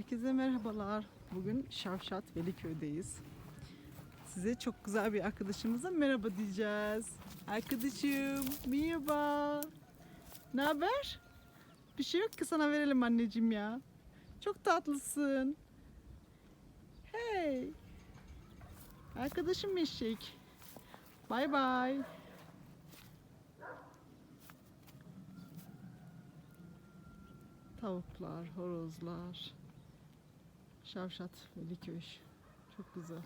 Herkese merhabalar. Bugün Şavşat Veliköy'deyiz. Size çok güzel bir arkadaşımıza merhaba diyeceğiz. Arkadaşım merhaba. Ne haber? Bir şey yok ki sana verelim anneciğim ya. Çok tatlısın. Hey. Arkadaşım eşek. Bay bay. Tavuklar, horozlar. Şavşat, Veliköy. Çok güzel.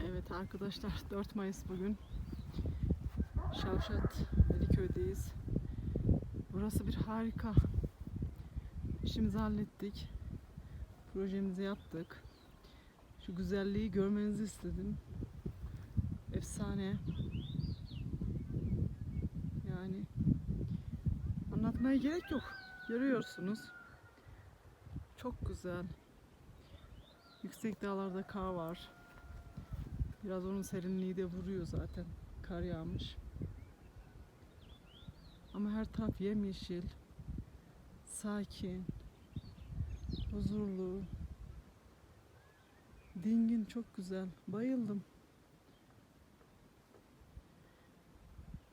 Evet arkadaşlar 4 Mayıs bugün. Şavşat Veliköy'deyiz. Burası bir harika. İşimizi hallettik. Projemizi yaptık. Şu güzelliği görmenizi istedim. Efsane. Yani anlatmaya gerek yok. Görüyorsunuz. Çok güzel. Yüksek dağlarda kar var. Biraz onun serinliği de vuruyor zaten. Kar yağmış. Ama her taraf yemyeşil. Sakin. Huzurlu. Dingin çok güzel. Bayıldım.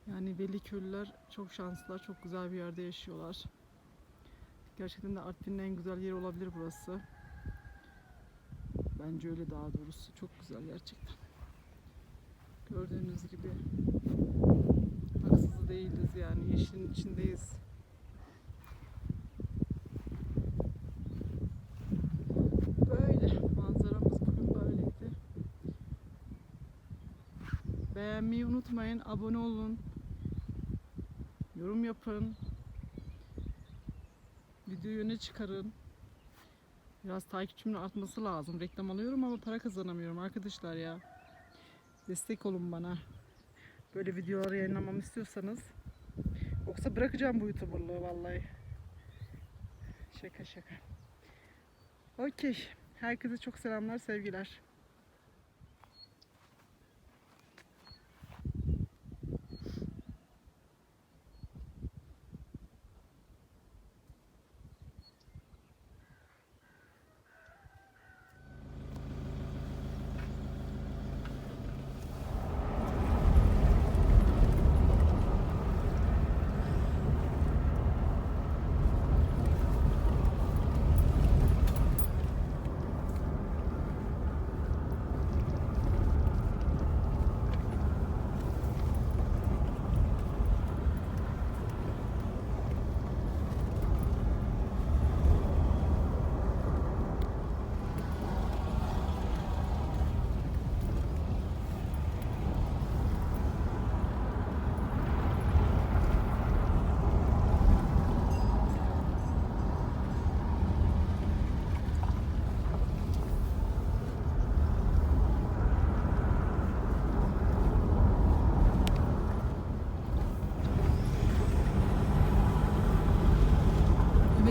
Yani Veliköylüler çok şanslılar. Çok güzel bir yerde yaşıyorlar. Gerçekten de Artvin'in en güzel yeri olabilir burası. Bence öyle daha doğrusu. Çok güzel gerçekten. Gördüğünüz gibi haksız değiliz yani unutmayın, abone olun, yorum yapın, videoyu öne çıkarın. Biraz takipçimin artması lazım. Reklam alıyorum ama para kazanamıyorum arkadaşlar ya. Destek olun bana. Böyle videoları yayınlamamı istiyorsanız. Yoksa bırakacağım bu youtuberlığı vallahi. Şaka şaka. Okey. Herkese çok selamlar, sevgiler.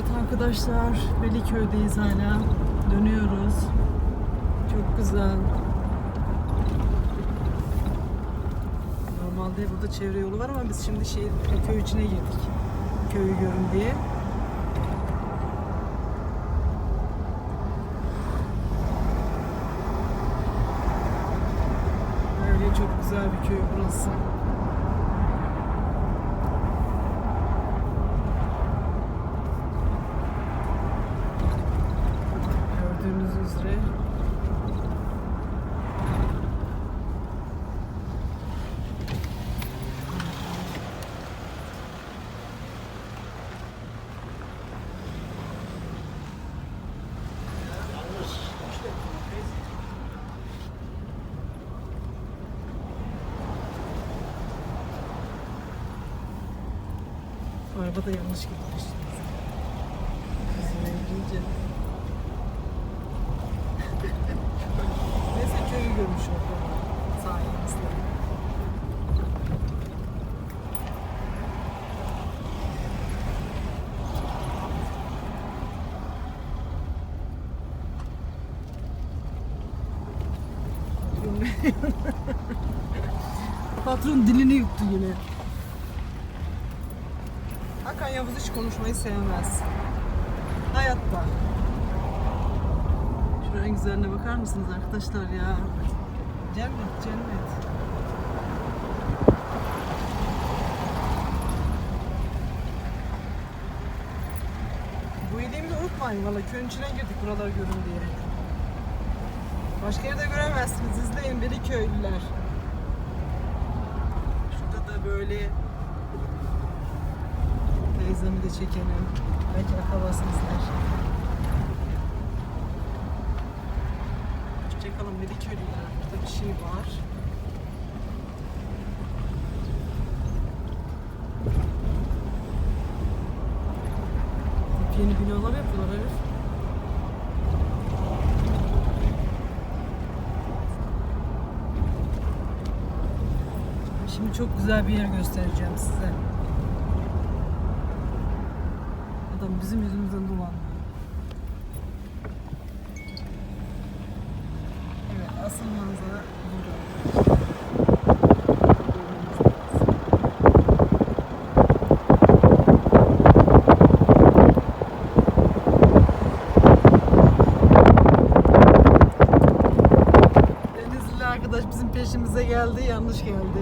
Evet arkadaşlar, Veliköy'deyiz hala. Dönüyoruz. Çok güzel. Normalde burada çevre yolu var ama biz şimdi şey köy içine girdik. Köyü görün diye. Öyle çok güzel bir köy burası. arabada yanlış gitmiş. Neyse köyü görmüş oldum sayenizde. Patron dilini yuttu yine. Yavuz hiç konuşmayı sevmez. Hayatta. Şuranın güzelliğine bakar mısınız arkadaşlar ya? Cennet, cennet. Bu iyiliğimi de unutmayın valla köyün içine girdik buralar görün diye. Başka yerde göremezsiniz. İzleyin beni köylüler. Şurada da böyle teyzemi de çekelim. Belki akrabasınızdır. Hoşçakalın beni köylüler. Burada bir şey var. Yeni binalar yapıyorlar herif. Şimdi çok güzel bir yer göstereceğim size. bizim yüzümüzden dolanmıyor. Evet asıl manzara burada. Denizli arkadaş bizim peşimize geldi yanlış geldi.